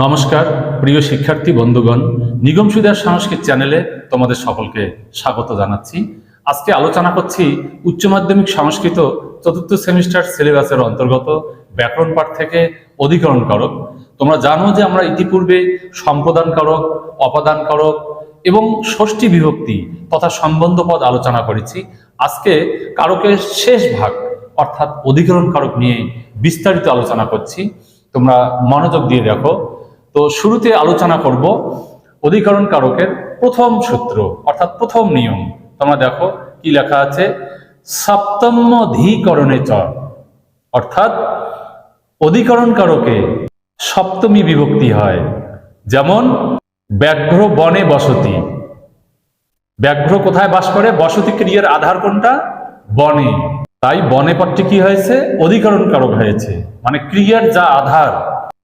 নমস্কার, প্রিয় শিক্ষার্থী, বন্ধুগণ। নিগম সুদার সংস্কৃত চ্যানেলে তোমাদের সকলকে স্বাগত জানাচ্ছি। আজকে আলোচনা করছি উচ্চ মাধ্যমিক সংস্কৃত চতুর্থ সেমিস্টার সিলেবাসের অন্তর্গত ব্যাকরণ পাঠ থেকে অধিকরণ কারক। তোমরা জানো যে আমরা ইতিপূর্বে সম্প্রদান কারক অপাদান কারক এবং ষষ্ঠী বিভক্তি তথা সম্বন্ধ পদ আলোচনা করেছি। আজকে কারকের শেষ ভাগ, অর্থাৎ অধিকরণ কারক নিয়ে বিস্তারিত আলোচনা করছি। তোমরা মনোযোগ দিয়ে দেখো। তো শুরুতে আলোচনা করব অধিকরণ কারকের প্রথম সূত্র, অর্থাৎ প্রথম নিয়ম। তোমরা দেখো কি লেখা আছে? সপ্তমধিকরণে চ। অর্থাৎ অধিকরণ কারকে সপ্তমী বিভক্তি হয়। যেমন, ব্যাঘ্র বনে বসতি। ব্যাঘ্র কোথায় বাস করে? বসতি ক্রিয়ার আধার কোনটা? বনে। তাই বনে পদটি কি হয়েছে? অধিকরণ কারক হয়েছে। মানে ক্রিয়ার যা আধার,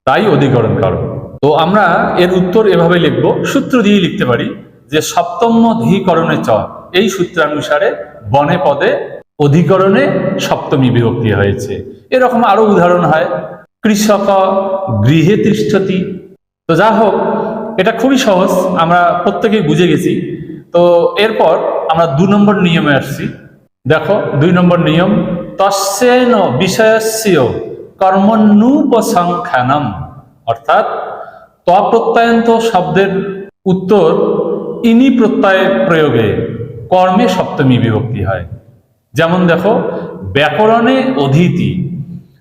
তাই অধিকরণ কারক। তো আমরা এর উত্তর এভাবে লিখব, সূত্র দিয়ে লিখতে পারি যে সপ্তম ধীকরণে চ, এই সূত্রানুসারে বনে পদে অধিকরণে সপ্তমী বিভক্তি হয়েছে। এরকম আরও উদাহরণ হয়, কৃষক গৃহে তিষ্ঠতি। তো যা হোক, এটা খুবই সহজ, আমরা প্রত্যেকেই বুঝে গেছি। তো এরপর আমরা দু নম্বর নিয়মে আসছি। দেখো, দুই নম্বর নিয়ম, তস্যেন বিষয়স্য কর্মণ্যুপসংখ্যানম অর্থাৎ তপ্রত্যয়ন্ত শব্দের উত্তর ইনি প্রত্যয় প্রয়োগে, কর্মে সপ্তমী বিভক্তি হয়। যেমন দেখো, ব্যাকরণে অধীতি।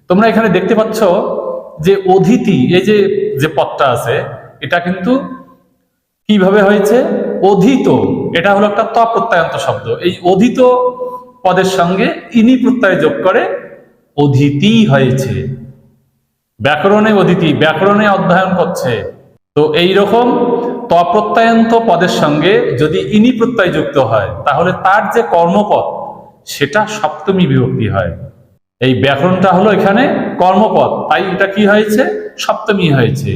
তোমরা এখানে দেখতে পাচ্ছ যে অধীতি, এই যে যে পদটা আছে, এটা কিন্তু কীভাবে হয়েছে? অধীত। এটা হলো একটা ত শব্দ। এই অধীত পদের সঙ্গে ইনি প্রত্যয় যোগ করে অধীতি হয়েছে। ব্যাকরণে অদিতি ব্যাকরণে অধ্যয়ন করছে। তো এই রকম তপ্রত্যয়ন্ত পদের সঙ্গে যদি ইনি প্রত্যয় যুক্ত হয়, তাহলে তার যে কর্মপদ সেটা সপ্তমী বিভক্তি হয়। এই ব্যাকরণটা হলো এখানে কর্মপদ তাই এটা কি হয়েছে? সপ্তমী হয়েছে,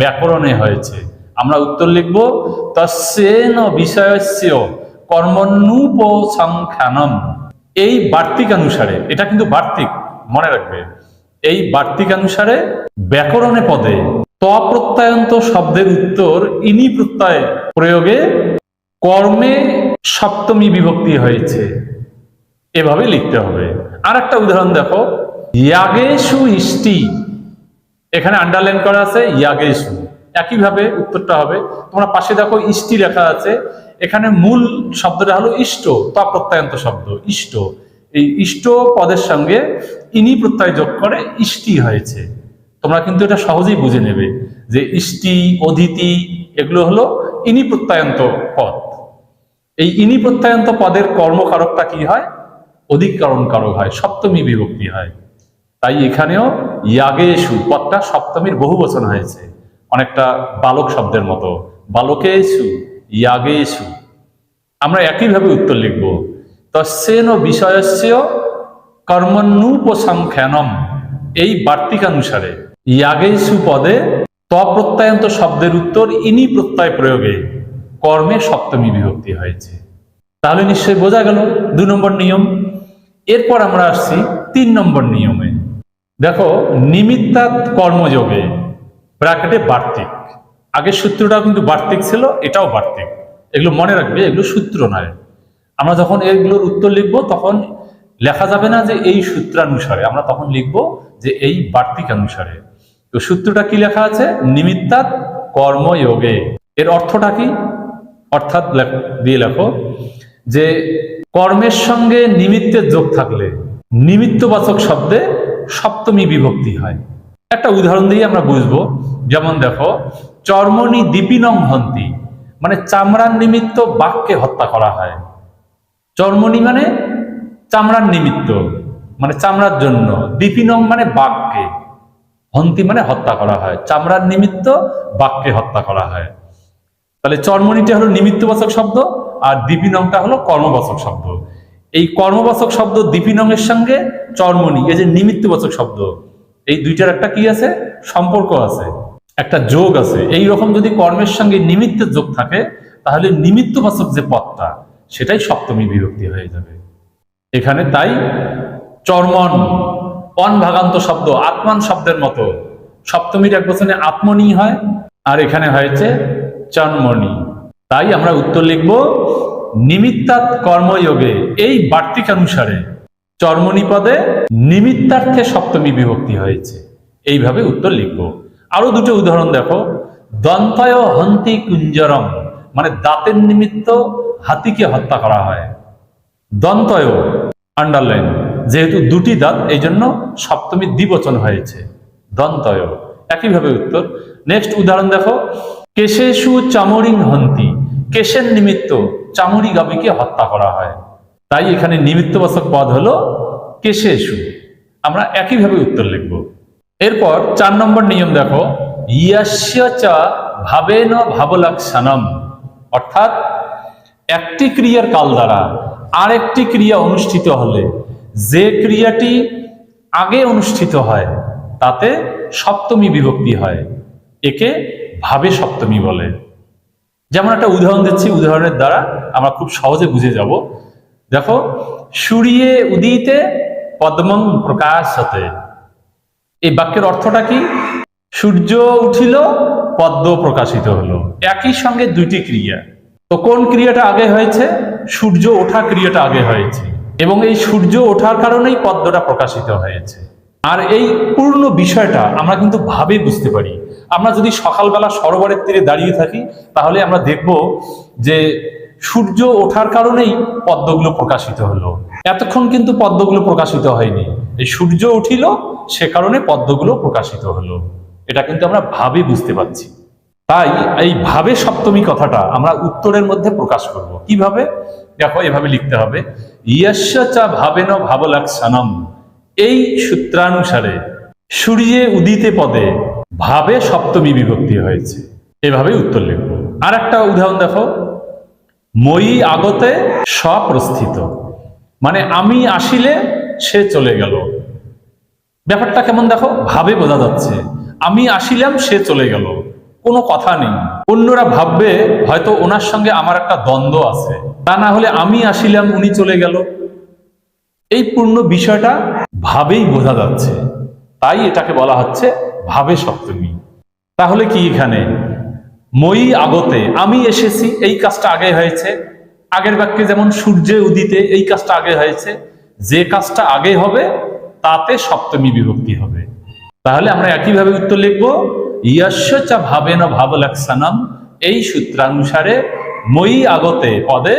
ব্যাকরণে হয়েছে। আমরা উত্তর লিখব, তস্যেন বিষয়স্য কর্মণ্যুপসংখ্যানম এই বার্তিক অনুসারে, এটা কিন্তু বার্তিক, মনে রাখবে। এই বার্তিকানুসারে ব্যাকরণে পদে তপ্রত্যয়ন্ত শব্দের উত্তর ইনি প্রত্যয় প্রয়োগে কর্মে সপ্তমী বিভক্তি হয়েছে। এভাবে লিখতে হবে। আর একটা উদাহরণ দেখো। ইয়াগেশু ইষ্টি। এখানে আন্ডারলাইন করা আছে ইয়াগেশু। একইভাবে উত্তরটা হবে। তোমরা পাশে দেখো ইষ্টি লেখা আছে। এখানে মূল শব্দটা হলো ইষ্ট, তপ্রত্যয়ন্ত শব্দ, ইষ্ট। এই ইষ্ট পদের সঙ্গে ইনি প্রত্যয় যোগ করে ইষ্টি হয়েছে। তোমরা কিন্তু এটা সহজেই বুঝে নেবে যে ইষ্টি, অদিতি এগুলো হলো ইনি প্রত্যয়ন্ত পদ। এই ইনি প্রত্যয়ন্ত পদের কর্মকারকটা কি হয়? অধিকরণ কারক হয়, সপ্তমী বিভক্তি হয়। তাই এখানেও ইয়াগেশু পদটা সপ্তমীর বহু বচন হয়েছে। অনেকটা বালক শব্দের মতো। বালকেশু, ইয়াগেশু। আমরা একইভাবে উত্তর লিখব। তস্যেন বিষয়স্য কর্মণ্যুপসংখ্যানম এই বার্তিকানুসারে ইয়াগেশু পদে তপ্রত্যয়ন্ত শব্দের উত্তর ইনি প্রত্যয় প্রয়োগে, কর্মে সপ্তমী বিভক্তি হয়েছে। তাহলে নিশ্চয়ই বোঝা গেল দু নম্বর নিয়ম। এরপর আমরা আসছি তিন নম্বর নিয়মে। দেখো নিমিত্তাত কর্মযোগে, ব্র্যাকেটে বার্তিক। আগের সূত্রটা কিন্তু বার্তিক ছিল, এটাও বার্তিক। এগুলো মনে রাখবে, এগুলো সূত্র নয়। আমরা যখন এগুলোর উত্তর লিখব, তখন লেখা যাবে না যে এই সূত্রানুসারে। আমরা তখন লিখব যে এই বার্তিক অনুসারে তো সূত্রটা কি লেখা আছে? নিমিত্তাত কর্মযোগে। এর অর্থটা কি? অর্থাৎ দিয়ে লেখো, যে কর্মের সঙ্গে নিমিত্তের যোগ থাকলে নিমিত্তবাচক শব্দে সপ্তমী বিভক্তি হয়। একটা উদাহরণ দিয়ে আমরা বুঝব। যেমন দেখো চর্মনি দীপিনং হন্তি মানে চামড়ার নিমিত্ত বাক্যে হত্যা করা হয়। চর্মনি মানে চামড়ার নিমিত্ত মানে চামড়ার জন্য। দীপিনং মানে বাক্যে হন্তি মানে হত্যা করা হয়। চামড়ার নিমিত্ত বাক্যে হত্যা করা হয়। তাহলে চর্মনিটা হলো নিমিত্তবাচক শব্দ, আর দীপিনংটা হলো কর্মবাচক শব্দ। এই কর্মবাচক শব্দ দীপিনংয়ের সঙ্গে চর্মনি, এই যে নিমিত্তবাচক শব্দ, এই দুইটার একটা কি আছে? সম্পর্ক আছে, একটা যোগ আছে। এই রকম যদি কর্মের সঙ্গে নিমিত্তের যোগ থাকে, তাহলে নিমিত্তবাচক যে পদটা সেটাই সপ্তমী বিভক্তি হয়ে যাবে। এখানে তাই চর্মন অন ভাগান্ত শব্দ, আত্মান শব্দের মতো। সপ্তমীর এক বচনে আত্মনি হয়, আর এখানে হয়েছে চন্মনি তাই আমরা উত্তর লিখব, নিমিত্তাৎ কর্মযোগে, এই বার্তিক অনুসারে চর্মনি পদে নিমিত্তার্থে সপ্তমী বিভক্তি হয়েছে। এইভাবে উত্তর লিখব। আরও দুটো উদাহরণ দেখো। দন্তয় হন্তি কুঞ্জরম মানে দাঁতের নিমিত্ত হাতিকে হত্যা করা হয়। দন্তয় আন্ডারলাইন যেহেতু দুটি দাঁত এই জন্য সপ্তমী দ্বিবচন হয়েছে। দন্তয় একইভাবে উত্তর। নেক্সট উদাহরণ দেখো। কেশেশু চামরিং হন্তি। কেশের নিমিত্ত চামড়ি গাবিকে হত্যা করা হয়। তাই এখানে নিমিত্তবাচক পদ হলো কেশেশু। আমরা একইভাবে উত্তর লিখব। এরপর চার নম্বর নিয়ম দেখো। ইয়াস্য চ ভাবেন ভাবলাক্ষণম অর্থাৎ একটি ক্রিয়ার কাল দ্বারা আরেকটি ক্রিয়া অনুষ্ঠিত হলে, যে ক্রিয়াটি আগে অনুষ্ঠিত হয়, তাতে সপ্তমী বিভক্তি হয়, একে ভাবে সপ্তমী বলে। যেমন একটা উদাহরণ দিচ্ছি, উদাহরণের দ্বারা আমরা খুব সহজে বুঝে যাব। দেখো, সূর্যে উদিতে পদ্মং প্রকাশ হতে এই বাক্যের অর্থটা কি? সূর্য উঠিল, পদ্ম প্রকাশিত হলো। একই সঙ্গে দুইটি ক্রিয়া। তো কোন ক্রিয়াটা আগে হয়েছে? সূর্য ওঠা ক্রিয়াটা আগে হয়েছে। এবং এই সূর্য ওঠার কারণেই পদ্মটা প্রকাশিত হয়েছে। আর এই পূর্ণ বিষয়টা আমরা কিন্তু ভাবে বুঝতে পারি। আমরা যদি সকালবেলা সরোবরের তীরে দাঁড়িয়ে থাকি, তাহলে আমরা দেখব যে সূর্য ওঠার কারণেই পদ্মগুলো প্রকাশিত হলো। এতক্ষণ কিন্তু পদ্মগুলো প্রকাশিত হয়নি। এই সূর্য উঠিল, সে কারণে পদ্মগুলো প্রকাশিত হলো। এটা কিন্তু আমরা ভাবে বুঝতে পারছি। তাই এই ভাবে সপ্তমী কথাটা আমরা উত্তরের মধ্যে প্রকাশ করব। কীভাবে? দেখো, এভাবে লিখতে হবে। ইয়াস্য ভাবেন ভাবলাক্ষণম এই সূত্রানুসারে সূর্যে উদিতে পদে ভাবে সপ্তমী বিভক্তি হয়েছে। এভাবে উত্তর লিখব। আর একটা উদাহরণ দেখো। মই আগতে স্বপ্রস্থিত। মানে আমি আসিলে সে চলে গেল। ব্যাপারটা কেমন দেখো? ভাবে বোঝা যাচ্ছে। আমি আসিলাম, সে চলে গেল। কোনো কথা নেই। অন্যরা ভাববে, হয়তো ওনার সঙ্গে আমার একটা দ্বন্দ্ব আছে। তা না হলে আমি আসিলাম, উনি চলে গেল। এই পূর্ণ বিষয়টা ভাবেই বোঝা যাচ্ছে। তাই এটাকে বলা হচ্ছে ভাবে সপ্তমী। তাহলে কি এখানে? মই আগতে আমি এসেছি, এই কাজটা আগে হয়েছে। আগের বাক্যে যেমন সূর্যে উদিতে, এই কাজটা আগে হয়েছে। যে কাজটা আগে হবে, তাতে সপ্তমী বিভক্তি হবে। তাহলে আমরা একইভাবে উত্তর লিখব ইয়াস্য চা ভাবেন ভাবলাক্ষণম, এই সূত্রানুসারে মই আগতে পদে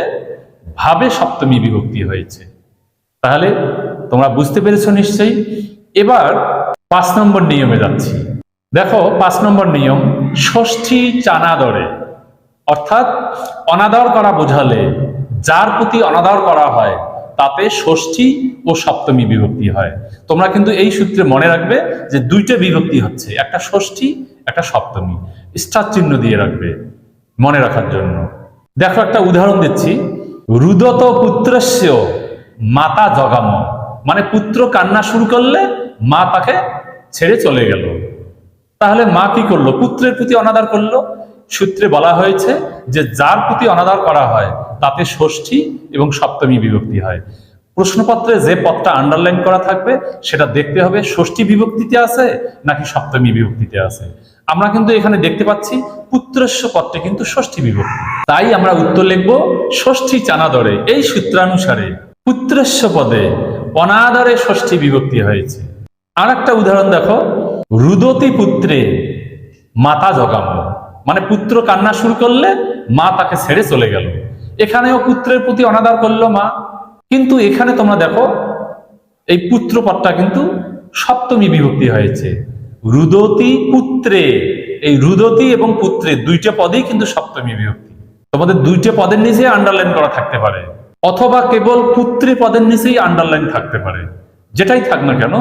ভাবে সপ্তমী বিভক্তি হয়েছে। তাহলে তোমরা বুঝতে পেরেছ নিশ্চয়ই? এবার পাঁচ নম্বর নিয়মে যাচ্ছি। দেখো, পাঁচ নম্বর নিয়ম, ষষ্ঠী চানাদরে। অর্থাৎ অনাদর করা বোঝালে যার প্রতি অনাদর করা হয়, তাতে ষষ্ঠী ও সপ্তমী বিভক্তি হয়। তোমরা কিন্তু এই সূত্রে মনে রাখবে যে দুইটা বিভক্তি হচ্ছে, একটা ষষ্ঠী একটা সপ্তমী। স্টার চিহ্ন দিয়ে রাখবে মনে রাখার জন্য। দেখো একটা উদাহরণ দিচ্ছি। রুদত পুত্রস্য মাতা জগাম। মানে পুত্র কান্না শুরু করলে মা তাকে ছেড়ে চলে গেল। তাহলে মা কি করল? পুত্রের প্রতি অনাদার করল। সূত্রে বলা হয়েছে যে যার প্রতি অনাদার করা হয়, তাতে ষষ্ঠী এবং সপ্তমী বিভক্তি হয়। প্রশ্নপত্রে যে পদটা আন্ডারলাইন করা থাকবে, সেটা দেখতে হবে, ষষ্ঠী বিভক্তিতে আছে নাকি সপ্তমী বিভক্তিতে আছে? আমরা কিন্তু এখানে দেখতে পাচ্ছি পুত্রস্য পদটি কিন্তু ষষ্ঠী বিভক্তি। তাই আমরা উত্তর লিখব, ষষ্ঠী চানাদরে, এই সূত্রানুসারে পুত্রস্য পদে অনাদরে ষষ্ঠী বিভক্তি হয়েছে। আর একটা উদাহরণ দেখো, রুদতি পুত্রে মাতা জগাম মানে পুত্র কান্না শুরু করলে মা তাকে ছেড়ে চলে গেল। এখানেও পুত্রের প্রতি অনাদার করল মা। কিন্তু এখানে তোমরা দেখো, এই পুত্র পদটা কিন্তু সপ্তমী বিভক্তি হয়েছে। রুদতি পুত্রে। এই রুদতি এবং পুত্রে দুইটা পদেই কিন্তু সপ্তমী বিভক্তি। তোমাদের দুইটা পদের নিচে আন্ডারলাইন করা থাকতে পারে। অথবা কেবল পুত্রে পদের নিচেই আন্ডারলাইন থাকতে পারে। যেটাই থাক না কেন,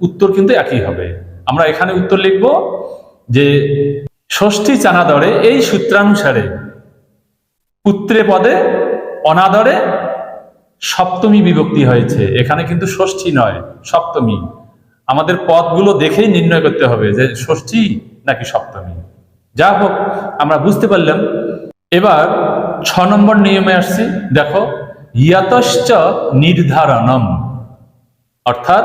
উত্তর কিন্তু একই হবে। আমরা এখানে উত্তর লিখব যে, ষষ্ঠী চানাদরে এই সূত্রানুসারে পুত্রে পদে অনাদরে সপ্তমী বিভক্তি হয়েছে। এখানে কিন্তু ষষ্ঠী নয়, সপ্তমী। আমাদের পথগুলো দেখেই নির্ণয় করতে হবে যে ষষ্ঠী নাকি সপ্তমী। যা হোক, আমরা বুঝতে পারলাম। এবার ছ নম্বর নিয়মে আসছি। দেখো, ইয়াতশ্চ নির্ধারণম। অর্থাৎ,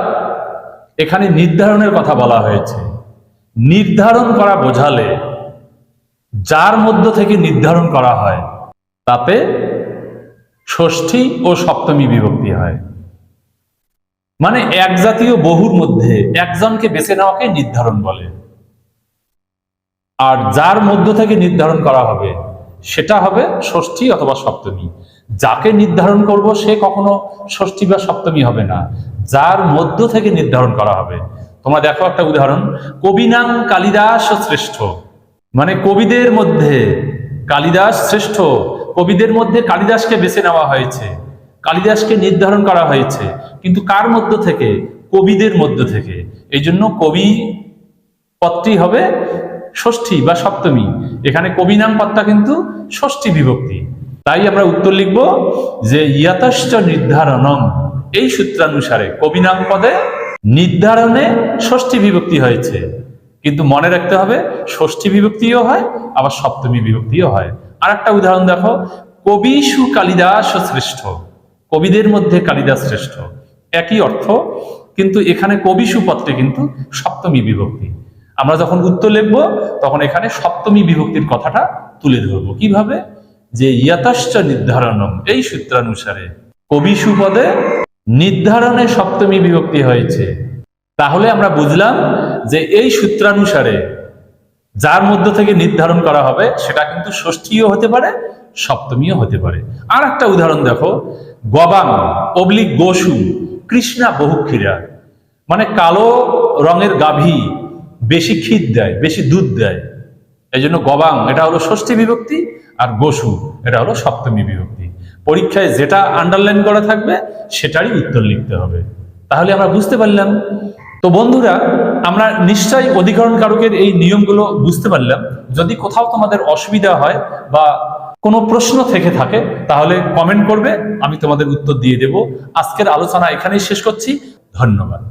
এখানে নির্ধারণের কথা বলা হয়েছে। নির্ধারণ করা বোঝালে যার মধ্য থেকে নির্ধারণ করা হয়, তাতে ষষ্ঠী ও সপ্তমী বিভক্তি হয়। মানে এক জাতীয় বহুর মধ্যে একজনকে বেছে নেওয়াকে নির্ধারণ বলে। আর যার মধ্য থেকে নির্ধারণ করা হবে, সেটা হবে ষষ্ঠী অথবা সপ্তমী। যাকে নির্ধারণ করব সে কখনো ষষ্ঠী বা সপ্তমী হবে না। যার মধ্য থেকে নির্ধারণ করা হবে। তোমরা দেখো একটা উদাহরণ কবিনাং কালিদাস শ্রেষ্ঠ। মানে কবিদের মধ্যে কালিদাস শ্রেষ্ঠ, কবিদের মধ্যে কালিদাসকে বেছে নেওয়া হয়েছে। কালিদাসকে নির্ধারণ করা হয়েছে, কিন্তু কার মধ্য থেকে? কবিদের মধ্য থেকে। এই জন্য কবি পদটি হবে ষষ্ঠী বা সপ্তমী। এখানে কবিনাম পদটা কিন্তু ষষ্ঠী বিভক্তি। তাই আমরা উত্তর লিখব যে ইয়াতশ্চ নির্ধারণম। এই সূত্রানুসারে কবিনাম পদে নির্ধারণে ষষ্ঠী বিভক্তি হয়েছে। কিন্তু মনে রাখতে হবে, ষষ্ঠী বিভক্তিও হয়, আবার সপ্তমী বিভক্তিও হয়। আর একটা উদাহরণ দেখো। কবিসু কালিদাস শ্রেষ্ঠ কবিদের মধ্যে কালিদাস শ্রেষ্ঠ। একই অর্থ, কিন্তু এখানে কবিসু পদটি কিন্তু সপ্তমী বিভক্তি। আমরা যখন উত্তর লিখব, তখন এখানে সপ্তমী বিভক্তির কথাটা তুলে ধরবো। কীভাবে? যে ইয়াতশ্চ নির্ধারণম, এই সূত্রানুসারে কবিসু পদে নির্ধারণে সপ্তমী বিভক্তি হয়েছে। তাহলে আমরা বুঝলাম যে এই সূত্রানুসারে যার মধ্য থেকে নির্ধারণ করা হবে, সেটা কিন্তু ষষ্ঠীও হতে পারে, সপ্তমীও হতে পারে। আর একটা উদাহরণ দেখো, গবাং, অবলিক গোসু, কৃষ্ণা বহুক্ষীরা। মানে কালো রঙের গাভী বেশি ক্ষীর দেয়, বেশি দুধ দেয়। এই জন্য গবাং, এটা হলো ষষ্ঠী বিভক্তি, আর গোসু, এটা হলো সপ্তমী বিভক্তি। পরীক্ষায় যেটা আন্ডারলাইন করা থাকবে, সেটারই উত্তর লিখতে হবে। তাহলে আমরা বুঝতে পারলাম তো বন্ধুরা, আমরা নিশ্চয়ই অধিকরণ কারকের এই নিয়মগুলো বুঝতে পারলাম। যদি কোথাও তোমাদের অসুবিধা হয় বা কোনো প্রশ্ন থেকে থাকে, তাহলে কমেন্ট করবে, আমি তোমাদের উত্তর দিয়ে দেব। আজকের আলোচনা এখানেই শেষ করছি। ধন্যবাদ।